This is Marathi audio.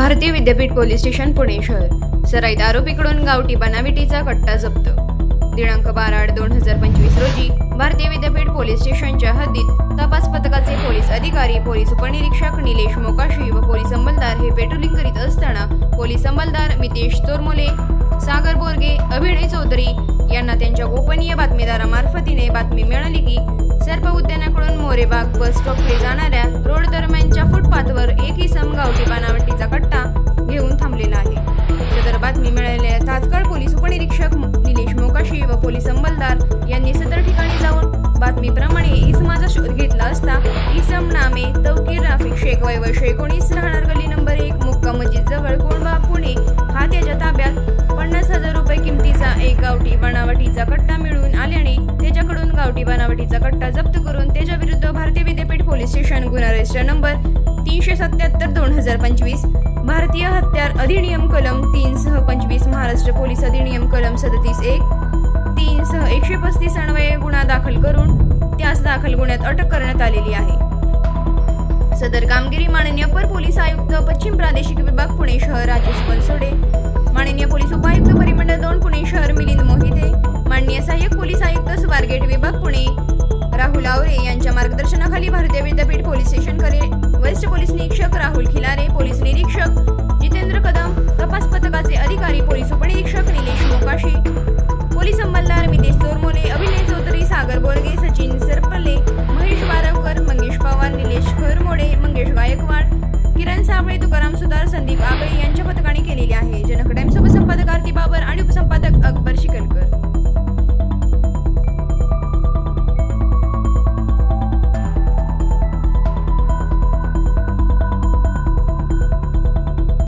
भारतीय विद्यापीठ पोलीस स्टेशन पुणे शहर. सराईत आरोपीकडून गावठी बनावटीचा कट्टा जप्त. दिनांक बारा आठ दोन हजार पंचवीस रोजी भारतीय विद्यापीठ पोलीस स्टेशनच्या हद्दीत तपास पथकाचे पोलीस अधिकारी पोलीस उपनिरीक्षक निलेश मोकाशी व पोलीस अंमलदार हे पेट्रोलिंग करीत असताना पोलीस अंमलदार मितेश चोरमोले सागर बोरगे अभिनय चौधरी यांना त्यांच्या गोपनीय बातमीदारामार्फतीने बातमी मिळाली की सर्प उद्यानाकडून मोरेबाग बस स्टॉपकडे जाणाऱ्या रोड दरम्यानच्या फुटपाथवर एक इसम गावठी बनावटीचा कट्टा घेऊन थांबलेला आहे. सदर बातमी मिळालेल्या तात्काळ पोलीस उपनिरीक्षक निलेश मोकाशी व पोलीस अंमलदार यांनी सदर ठिकाणी जाऊन बातमीप्रमाणे इसमाचा शोध घेतला असता इसम नामे तौकीर राफिक शेख वय वर्ष एकोणीस राहणार गली गावठी बनावटीचा कट्टा जप्त करून त्याच्याविरुद्ध भारतीय विद्यापीठ पोलीस स्टेशन गुन्हा रजिस्टर नंबर तीनशे सत्याहत्तर दोन हजार पंचवीस. भारतीय हत्यार अधिनियम कलम तीन सह पंचवीस महाराष्ट्र पोलीस अधिनियम कलम सदतीस एक तीन सह एकशे पस्तीस अन्वये गुन्हा दाखल करून त्यास दाखल गुन्ह्यात अटक करण्यात आलेली आहे. सदर कामगिरी माननीय अपर पोलीस आयुक्त पश्चिम प्रादेशिक विभाग पुणे शहर राजेश बनसोडे. माननीय पोलीस उपायुक्त परिमंडळ फुलावरे यांच्या मार्गदर्शनाखाली भारतीय विद्यापीठ पोलीस स्टेशन स्टेशनकडे वरिष्ठ पोलीस निरीक्षक राहुल खिलारे पोलीस निरीक्षक जितेंद्र कदम तपास पथकाचे अधिकारी पोलीस उपनिरीक्षक निलेश मोकाशी